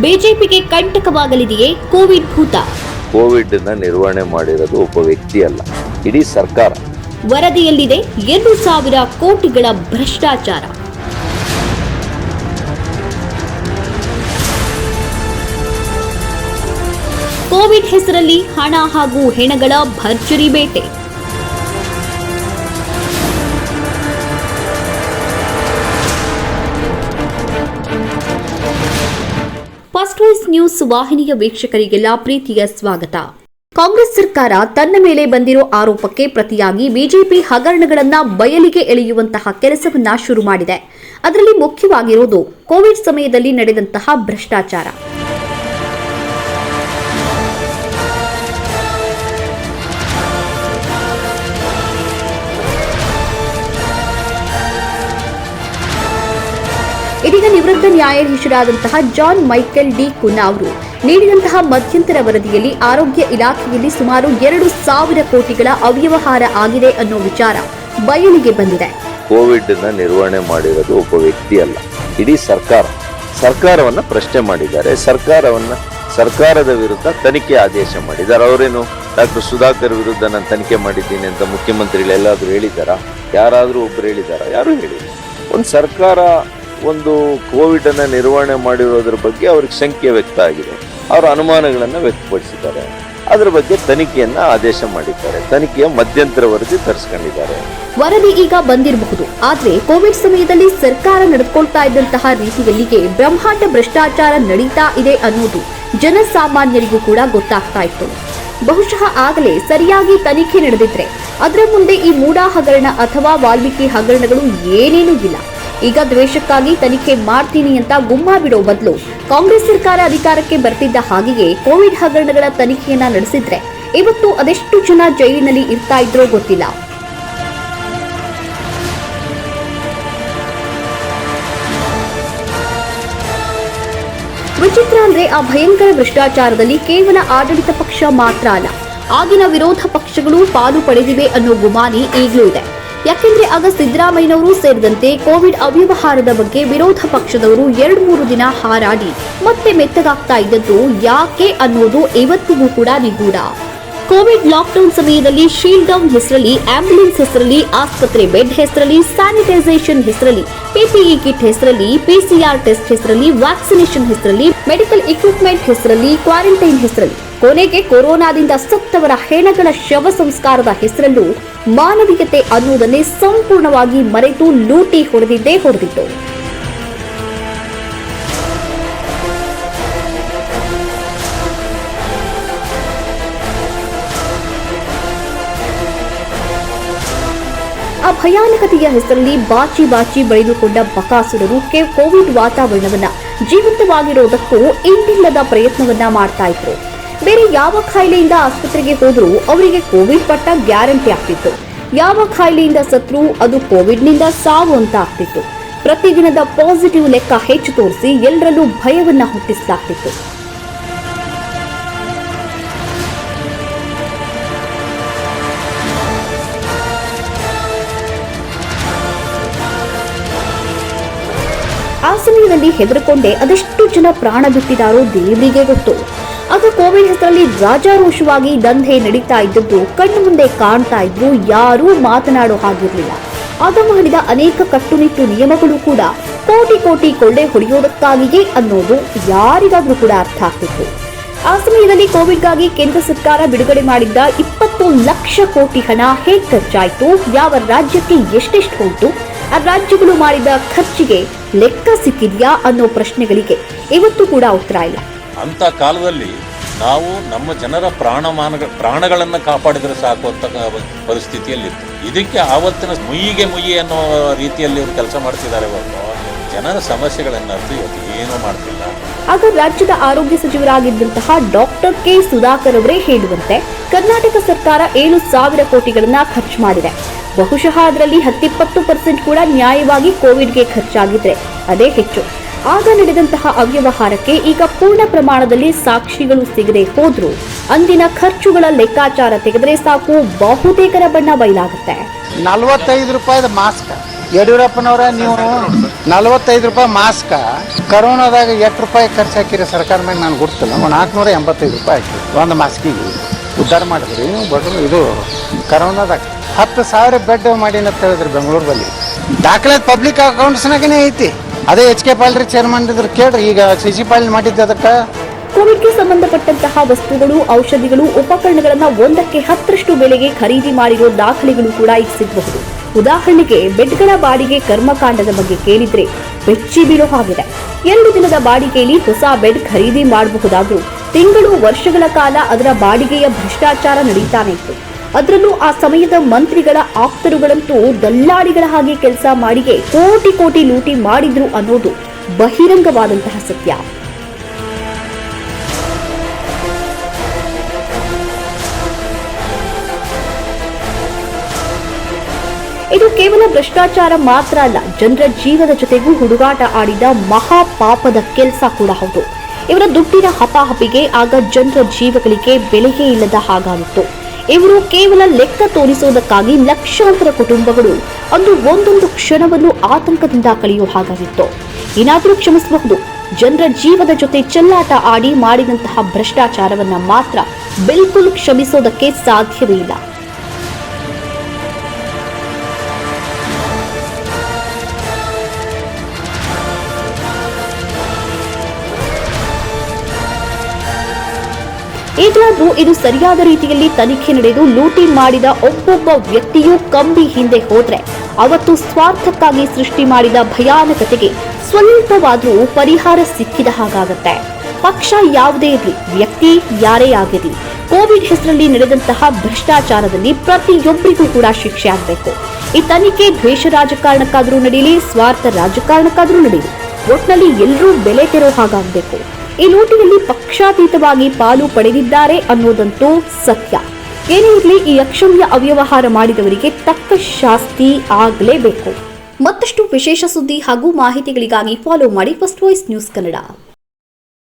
ಬಿಜೆಪಿಗೆ ಕಂಟಕವಾಗಲಿದೆಯೇ ಕೋವಿಡ್ ಭೂತ? ಕೋವಿಡ್ ನಿರ್ವಹಣೆ ಮಾಡಿರೋದು ಒಬ್ಬ ವ್ಯಕ್ತಿ ಅಲ್ಲ ಇಡೀ ಸರ್ಕಾರ. ವರದಿಯಲ್ಲಿದೆ ಎರಡು ಸಾವಿರ ಕೋಟಿಗಳ ಭ್ರಷ್ಟಾಚಾರ. ಕೋವಿಡ್ ಹೆಸರಲ್ಲಿ ಹಣ ಹಾಗೂ ಹೆಣಗಳ ಭರ್ಜರಿ ಬೇಟೆ. ನ್ಯೂಸ್ ವಾಹಿನಿಯ ವೀಕ್ಷಕರಿಗೆಲ್ಲ ಪ್ರೀತಿಯ ಸ್ವಾಗತ. ಕಾಂಗ್ರೆಸ್ ಸರ್ಕಾರ ತನ್ನ ಮೇಲೆ ಬಂದಿರೋ ಆರೋಪಕ್ಕೆ ಪ್ರತಿಯಾಗಿ ಬಿಜೆಪಿ ಹಗರಣಗಳನ್ನ ಬಯಲಿಗೆ ಎಳೆಯುವಂತಹ ಕೆಲಸವನ್ನ ಶುರು ಮಾಡಿದೆ. ಅದರಲ್ಲಿ ಮುಖ್ಯವಾಗಿರುವುದು ಕೋವಿಡ್ ಸಮಯದಲ್ಲಿ ನಡೆದಂತಹ ಭ್ರಷ್ಟಾಚಾರ. ನಿವೃತ್ತ ನ್ಯಾಯಾಧೀಶರಾದಂತಹ ಜಾನ್ ಮೈಕೆಲ್ ಡಿ ಕುನಾ ಅವರು ನೀಡಿದಂತಹ ಮಧ್ಯಂತರ ವರದಿಯಲ್ಲಿ ಆರೋಗ್ಯ ಇಲಾಖೆಯಲ್ಲಿ ಸುಮಾರು ಎರಡು ಸಾವಿರ ಕೋಟಿಗಳ ಅವ್ಯವಹಾರ ಆಗಿದೆ ಅನ್ನೋ ವಿಚಾರ ಬಯಲಿಗೆ ಬಂದಿದೆ. ಕೋವಿಡ್ ನಿರ್ವಹಣೆ ಮಾಡಿರೋದು ಒಬ್ಬ ವ್ಯಕ್ತಿ ಅಲ್ಲ, ಇಡೀ ಸರ್ಕಾರ. ಸರ್ಕಾರವನ್ನ ಪ್ರಶ್ನೆ ಮಾಡಿದ್ದಾರೆ. ಸರ್ಕಾರವನ್ನ, ಸರ್ಕಾರದ ವಿರುದ್ಧ ತನಿಖೆ ಆದೇಶ ಮಾಡಿದ್ದಾರೆ. ಅವರೇನು ಡಾಕ್ಟರ್ ಸುಧಾಕರ್ ವಿರುದ್ಧ ನಾನು ತನಿಖೆ ಮಾಡಿದ್ದೀನಿ ಅಂತ ಮುಖ್ಯಮಂತ್ರಿಗಳು ಹೇಳಿದ್ದಾರಾ? ಯಾರಾದರೂ ಒಬ್ರು ಹೇಳಿದಾರಾ ಯಾರು ಹೇಳಿದ್ದಾರೆ ಒಂದು ಸರ್ಕಾರ ಒಂದು ಕೋವಿಡ್ ಅನ್ನ ನಿರ್ವಹಣೆ ಮಾಡಿರೋದ್ರ ಬಗ್ಗೆ ಅವ್ರಿಗೆ ಶಂಕೆ ವ್ಯಕ್ತ ಆಗಿದೆ. ಅವರ ಅನುಮಾನಗಳನ್ನ ವ್ಯಕ್ತಪಡಿಸಿದ್ದಾರೆ. ಅದರ ಬಗ್ಗೆ ತನಿಖೆಯನ್ನ ಆದೇಶ ಮಾಡಿದ್ದಾರೆ. ತನಿಖೆಯ ಮಧ್ಯಂತರ ವರದಿ ತರಿಸ್ಕೊಂಡಿದ್ದಾರೆ. ವರದಿ ಈಗ ಬಂದಿರಬಹುದು. ಆದ್ರೆ ಕೋವಿಡ್ ಸಮಯದಲ್ಲಿ ಸರ್ಕಾರ ನಡೆದುಕೊಳ್ತಾ ಇದ್ದಂತಹ ರೀತಿಯಲ್ಲಿಗೆ ಬ್ರಹ್ಮಾಂಡ ಭ್ರಷ್ಟಾಚಾರ ನಡೀತಾ ಇದೆ ಅನ್ನೋದು ಜನಸಾಮಾನ್ಯರಿಗೂ ಕೂಡ ಗೊತ್ತಾಗ್ತಾ ಇತ್ತು. ಬಹುಶಃ ಆಗಲೇ ಸರಿಯಾಗಿ ತನಿಖೆ ನಡೆದಿದ್ರೆ ಅದರ ಮುಂದೆ ಈ ಮೂಡಾ ಹಗರಣ ಅಥವಾ ವಾಲ್ಮೀಕಿ ಹಗರಣಗಳು ಏನೇನೂ ಇಲ್ಲ. ಈಗ ದ್ವೇಷಕ್ಕಾಗಿ ತನಿಖೆ ಮಾಡ್ತೀನಿ ಅಂತ ಗುಮ್ಮ ಬಿಡೋ ಬದಲು ಕಾಂಗ್ರೆಸ್ ಸರ್ಕಾರ ಅಧಿಕಾರಕ್ಕೆ ಬರ್ತಿದ್ದ ಹಾಗೆಯೇ ಕೋವಿಡ್ ಹಗರಣಗಳ ತನಿಖೆಯನ್ನ ನಡೆಸಿದ್ರೆ ಇವತ್ತು ಅದೆಷ್ಟು ಜನ ಜೈಲಿನಲ್ಲಿ ಇರ್ತಾ ಇದ್ರೋ ಗೊತ್ತಿಲ್ಲ. ವಿಚಿತ್ರ ಅಂದ್ರೆ ಆ ಭಯಂಕರ ಭ್ರಷ್ಟಾಚಾರದಲ್ಲಿ ಕೇವಲ ಆಡಳಿತ ಪಕ್ಷ ಮಾತ್ರ ಅಲ್ಲ, ಆಗಿನ ವಿರೋಧ ಪಕ್ಷಗಳು ಪಾಲು ಪಡೆದಿವೆ ಅನ್ನೋ ಗುಮಾನಿ ಈಗಲೂ ಇದೆ. ಯಾಕೆಂದ್ರೆ ಆಗ ಸಿದ್ದರಾಮಯ್ಯನವರು ಸೇರಿದಂತೆ ಕೋವಿಡ್ ಅವ್ಯವಹಾರದ ಬಗ್ಗೆ ವಿರೋಧ ಪಕ್ಷದವರು ಎರಡು ಮೂರು ದಿನ ಹಾರಾಡಿ ಮತ್ತೆ ಮೆತ್ತಗಾಗ್ತಾ ಇದ್ದದ್ದು ಯಾಕೆ ಅನ್ನೋದು ಇವತ್ತಿಗೂ ಕೂಡ ನಿಗೂಢ. ಕೋವಿಡ್ ಲಾಕ್ಡೌನ್ ಸಮಯದಲ್ಲಿ ಶೀಲ್ಡ್ ಡೌನ್ ಹೆಸರಲ್ಲಿ, ಆಂಬ್ಯುಲೆನ್ಸ್ ಹೆಸರಲ್ಲಿ, ಆಸ್ಪತ್ರೆ ಬೆಡ್ ಹೆಸರಲ್ಲಿ, ಸ್ಯಾನಿಟೈಸೇಷನ್ ಹೆಸರಲ್ಲಿ, ಪಿಪಿಇ ಕಿಟ್ ಹೆಸರಲ್ಲಿ, ಪಿಸಿಆರ್ ಟೆಸ್ಟ್ ಹೆಸರಲ್ಲಿ, ವ್ಯಾಕ್ಸಿನೇಷನ್ ಹೆಸರಲ್ಲಿ, ಮೆಡಿಕಲ್ ಇಕ್ವಿಪ್ಮೆಂಟ್ ಹೆಸರಲ್ಲಿ, ಕ್ವಾರಂಟೈನ್ ಹೆಸರಲ್ಲಿ ಕೊನೆಗೆ ಕೊರೋನಾದಿಂದ ಸತ್ತವರ ಹೆಣಗಳ ಶವ ಸಂಸ್ಕಾರದ ಹೆಸರಲ್ಲೂ ಮಾನವೀಯತೆ ಅನ್ನುವುದನ್ನೇ ಸಂಪೂರ್ಣವಾಗಿ ಮರೆತು ಲೂಟಿ ಹೊಡೆದಿದ್ದೇ ಹೊಡೆದಿತ್ತು. ಆ ಭಯಾನಕತೆಯ ಹೆಸರಲ್ಲಿ ಬಾಚಿ ಬಾಚಿ ಬೆಳೆದುಕೊಂಡ ಬಕಾಸುರರು ಕೋವಿಡ್ ವಾತಾವರಣವನ್ನ ಜೀವಂತವಾಗಿರೋದಕ್ಕೂ ಇಂದಿಲ್ಲದ ಪ್ರಯತ್ನವನ್ನ ಮಾಡ್ತಾ ಇದ್ರು. ಬೇರೆ ಯಾವ ಖಾಯಿಲೆಯಿಂದ ಆಸ್ಪತ್ರೆಗೆ ಹೋದರೂ ಅವರಿಗೆ ಕೋವಿಡ್ ಪಟ್ಟ ಗ್ಯಾರಂಟಿ ಆಗ್ತಿತ್ತು. ಯಾವ ಖಾಯಿಲೆಯಿಂದ ಸತ್ರು, ಅದು ಕೋವಿಡ್ನಿಂದ ಸಾವು ಅಂತ ಆಗ್ತಿತ್ತು. ಪ್ರತಿದಿನದ ಪಾಸಿಟಿವ್ ಲೆಕ್ಕ ಹೆಚ್ಚು ತೋರಿಸಿ ಎಲ್ಲರಲ್ಲೂ ಭಯವನ್ನ ಹುಟ್ಟಿಸಲಾಗ್ತಿತ್ತು. ಆ ಸಮಯದಲ್ಲಿ ಹೆದರಿಕೊಂಡೇ ಅದೆಷ್ಟು ಜನ ಪ್ರಾಣ ಬಿಟ್ಟಿದಾರೋ ದೇವರಿಗೆ ಗೊತ್ತು. ಆಗ ಕೋವಿಡ್ ಹೆಸರಲ್ಲಿ ರಾಜಾರೋಷವಾಗಿ ದಂಧೆ ನಡೀತಾ ಇದ್ದದ್ದು, ಕಣ್ಣು ಮುಂದೆ ಕಾಣ್ತಾ ಇದ್ರು ಯಾರೂ ಮಾತನಾಡೋ ಹಾಗಿರಲಿಲ್ಲ. ಆಗ ಮಾಡಿದ ಅನೇಕ ಕಟ್ಟುನಿಟ್ಟು ನಿಯಮಗಳು ಕೂಡ ಕೋಟಿ ಕೋಟಿ ಕೊಳ್ಳೆ ಹೊಡೆಯೋದಕ್ಕಾಗಿಯೇ ಅನ್ನೋದು ಯಾರಿಗಾದ್ರೂ ಕೂಡ ಅರ್ಥ ಆಗ್ತಿತ್ತು. ಆ ಸಮಯದಲ್ಲಿ ಕೋವಿಡ್ಗಾಗಿ ಕೇಂದ್ರ ಸರ್ಕಾರ ಬಿಡುಗಡೆ ಮಾಡಿದ್ದ ಇಪ್ಪತ್ತು ಲಕ್ಷ ಕೋಟಿ ಹಣ ಹೇಗೆ ಖರ್ಚಾಯಿತು, ಯಾವ ರಾಜ್ಯಕ್ಕೆ ಎಷ್ಟೆಷ್ಟು ಹೋಯಿತು, ಆ ರಾಜ್ಯಗಳು ಮಾಡಿದ ಖರ್ಚಿಗೆ ಲೆಕ್ಕ ಸಿಕ್ಕಿದೆಯಾ ಅನ್ನೋ ಪ್ರಶ್ನೆಗಳಿಗೆ ಇವತ್ತು ಕೂಡ ಉತ್ತರ ಇಲ್ಲ. ಅಂಥ ಕಾಲದಲ್ಲಿ ನಾವು ನಮ್ಮ ಜನರ ಪ್ರಾಣಮಾನ, ಪ್ರಾಣಗಳನ್ನು ಕಾಪಾಡಿದರೆ ಸಾಕು ಅಂತ ಪರಿಸ್ಥಿತಿಯಲ್ಲಿತ್ತು. ಇದಕ್ಕೆ ಆವತ್ತಿನ ಮುಯ್ಯಿಗೆ ಮುಯ್ಯಿ ಅನ್ನೋ ರೀತಿಯಲ್ಲಿ ಇವರು ಕೆಲಸ ಮಾಡ್ತಿದ್ದಾರೆ ಹೊರತು. ಜನರ ಸಮಸ್ಯೆಗಳನ್ನು ಇವತ್ತು ಏನೂ ಮಾಡ್ತಿಲ್ಲ. ಆಗ ರಾಜ್ಯದ ಆರೋಗ್ಯ ಸಚಿವರಾಗಿದ್ದಂತಹ ಡಾಕ್ಟರ್ ಕೆ ಸುಧಾಕರ್ ಅವರೇ ಹೇಳುವಂತೆ ಕರ್ನಾಟಕ ಸರ್ಕಾರ ಏಳು ಸಾವಿರ ಕೋಟಿಗಳನ್ನ ಖರ್ಚು ಮಾಡಿದೆ. ಬಹುಶಃ ಅದರಲ್ಲಿ ಹತ್ತಿಪ್ಪತ್ತು ಪರ್ಸೆಂಟ್ ಕೂಡ ನ್ಯಾಯವಾಗಿ ಕೋವಿಡ್ಗೆ ಖರ್ಚಾಗಿದ್ರೆ ಅದೇ ಹೆಚ್ಚು. ಆಗ ನಡೆದಂತಹ ಅವ್ಯವಹಾರಕ್ಕೆ ಈಗ ಪೂರ್ಣ ಪ್ರಮಾಣದಲ್ಲಿ ಸಾಕ್ಷಿಗಳು ಸಿಗದೆ ಹೋದ್ರು. ಅಂದಿನ ಖರ್ಚುಗಳ ಲೆಕ್ಕಾಚಾರ ತೆಗೆದ್ರೆ ಸಾಕು ಬಹುತೇಕರ ಬಣ್ಣ ಬಯಲಾಗುತ್ತೆ. ನಲವತ್ತೈದು ರೂಪಾಯಿ ಮಾಸ್ಕ್. ಯಡಿಯೂರಪ್ಪನವರ, ನೀವು ನಲವತ್ತೈದು ರೂಪಾಯಿ ಮಾಸ್ಕ. ಕರೋನಾದಾಗ ಎಷ್ಟು ರೂಪಾಯಿ ಖರ್ಚು ಹಾಕಿರಿ ಸರ್ಕಾರ ಮೇಲೆ ನಾನು ಗೊತ್ತಿಲ್ಲ ಒಂದು ನಾಲ್ಕುನೂರ ಎಂಬತ್ತೈದು ರೂಪಾಯಿ ಹಾಕಿ. ಒಂದು ಮಾಸ್ಕಿಗೆ. ಉದ್ಧಾರ ಮಾಡಿದ್ರಿ. ಬಡ್ರು, ಇದು ಕರೋನಾದಾಗ ಹತ್ತು ಸಾವಿರ ಬೆಡ್ ಮಾಡಿ ಅಂತ ಹೇಳಿದ್ರಿ ಬೆಂಗಳೂರಲ್ಲಿ ದಾಖಲೆ ಪಬ್ಲಿಕ್ ಅಕೌಂಟ್ಸ್ನಾಗೇ ಐತಿ. ಅದೇ ಎಚ್ ಕೆ ಪಾಲ್ರಿ ಚೇರ್ಮನ್ ಇದ್ರ ಕೇಳ್ರಿ, ಈಗ ಸಿ ಸಿ ಪಾಲ್ ಮಾಡಿದ್ದೆ ಅದಕ್ಕೆ? ಕೋವಿಡ್ಗೆ ಸಂಬಂಧಪಟ್ಟಂತಹ ವಸ್ತುಗಳು, ಔಷಧಿಗಳು, ಉಪಕರಣಗಳನ್ನು ಒಂದಕ್ಕೆ ಹತ್ತರಷ್ಟು ಬೆಲೆಗೆ ಖರೀದಿ ಮಾಡಿರೋ ದಾಖಲೆಗಳು ಕೂಡ ಈಗ ಸಿಗಬಹುದು. ಉದಾಹರಣೆಗೆ ಬೆಡ್ಗಳ ಬಾಡಿಗೆ ಕರ್ಮಕಾಂಡದ ಬಗ್ಗೆ ಕೇಳಿದ್ರೆ ಬೆಚ್ಚಿ ಬೀಳೋ ಹಾಗಿದೆ. ಎರಡು ದಿನದ ಬಾಡಿಗೆಯಲ್ಲಿ ಹೊಸ ಬೆಡ್ ಖರೀದಿ ಮಾಡಬಹುದಾದ್ರೂ, ತಿಂಗಳು, ವರ್ಷಗಳ ಕಾಲ ಅದರ ಬಾಡಿಗೆಯ ಭ್ರಷ್ಟಾಚಾರ ನಡೀತಾನೆ ಇತ್ತು. ಅದರಲ್ಲೂ ಆ ಸಮಯದ ಮಂತ್ರಿಗಳ ಆಪ್ತರುಗಳಂತೂ ದಲ್ಲಾಳಿಗಳ ಹಾಗೆ ಕೆಲಸ ಮಾಡಿಗೆ ಕೋಟಿ ಕೋಟಿ ಲೂಟಿ ಮಾಡಿದ್ರು ಅನ್ನೋದು ಬಹಿರಂಗವಾದಂತಹ ಸತ್ಯ. ಇದು ಕೇವಲ ಭ್ರಷ್ಟಾಚಾರ ಮಾತ್ರ ಅಲ್ಲ, ಜನರ ಜೀವದ ಜೊತೆಗೂ ಹುಡುಗಾಟ ಆಡಿದ ಮಹಾ ಪಾಪದ ಕೆಲಸ ಕೂಡ ಹೌದು. ಇವರ ದುಡ್ಡಿನ ಹಪಾಹಪಿಗೆ ಆಗ ಜನರ ಜೀವಗಳಿಗೆ ಬೆಲೆಯೇ ಇಲ್ಲದ ಹಾಗಾಗಿತ್ತು. ಇವರು ಕೇವಲ ಲೆಕ್ಕ ತೋರಿಸುವುದಕ್ಕಾಗಿ ಲಕ್ಷಾಂತರ ಕುಟುಂಬಗಳು ಅಂದು ಒಂದೊಂದು ಕ್ಷಣವನ್ನು ಆತಂಕದಿಂದ ಕಳೆಯುವ ಹಾಗಾಗಿತ್ತು. ಏನಾದರೂ ಕ್ಷಮಿಸಬಹುದು, ಜನರ ಜೀವದ ಜೊತೆ ಚೆಲ್ಲಾಟ ಆಡಿ ಮಾಡಿದಂತಹ ಭ್ರಷ್ಟಾಚಾರವನ್ನ ಮಾತ್ರ ಬಿಲ್ಕುಲ್ ಕ್ಷಮಿಸೋದಕ್ಕೆ ಸಾಧ್ಯವೇ ಇಲ್ಲ. ಈಗಲಾದ್ರೂ ಇದು ಸರಿಯಾದ ರೀತಿಯಲ್ಲಿ ತನಿಖೆ ನಡೆದು ಲೂಟಿ ಮಾಡಿದ ಒಬ್ಬೊಬ್ಬ ವ್ಯಕ್ತಿಯೂ ಕಂಬಿ ಹಿಂದೆ ಹೋದ್ರೆ ಅವತ್ತು ಸ್ವಾರ್ಥಕ್ಕಾಗಿ ಸೃಷ್ಟಿ ಮಾಡಿದ ಭಯಾನಕತೆಗೆ ಸ್ವಲ್ಪವಾದರೂ ಪರಿಹಾರ ಸಿಕ್ಕಿದ ಹಾಗಾಗತ್ತೆ. ಪಕ್ಷ ಯಾವುದೇ ಇರಲಿ, ವ್ಯಕ್ತಿ ಯಾರೇ ಆಗಿರಲಿ, ಕೋವಿಡ್ ಹೆಸರಲ್ಲಿ ನಡೆದಂತಹ ಭ್ರಷ್ಟಾಚಾರದಲ್ಲಿ ಪ್ರತಿಯೊಬ್ಬರಿಗೂ ಕೂಡ ಶಿಕ್ಷೆ ಆಗಬೇಕು. ಈ ತನಿಖೆ ದ್ವೇಷ ರಾಜಕಾರಣಕ್ಕಾದರೂ ನಡೀಲಿ ಸ್ವಾರ್ಥ ರಾಜಕಾರಣಕ್ಕಾದರೂ ನಡೀಲಿ ಒಟ್ನಲ್ಲಿ ಎಲ್ಲರೂ ಬೆಲೆ ತೆರೋ ಹಾಗಾಗಬೇಕು. ಈ ಲೂಟಿಯಲ್ಲಿ ಪಕ್ಷಾತೀತವಾಗಿ ಪಾಲು ಪಡೆದಿದ್ದಾರೆ ಅನ್ನೋದಂತೂ ಸತ್ಯ. ಏನೇ ಇರಲಿ ಈ ಅಕ್ಷಮ್ಯ ಅವ್ಯವಹಾರ ಮಾಡಿದವರಿಗೆ ತಕ್ಕ ಶಾಸ್ತಿ ಆಗಲೇಬೇಕು. ಮತ್ತಷ್ಟು ವಿಶೇಷ ಸುದ್ದಿ ಹಾಗೂ ಮಾಹಿತಿಗಳಿಗಾಗಿ ಫಾಲೋ ಮಾಡಿ ಫಸ್ಟ್ ವಾಯ್ಸ್ ನ್ಯೂಸ್ ಕನ್ನಡ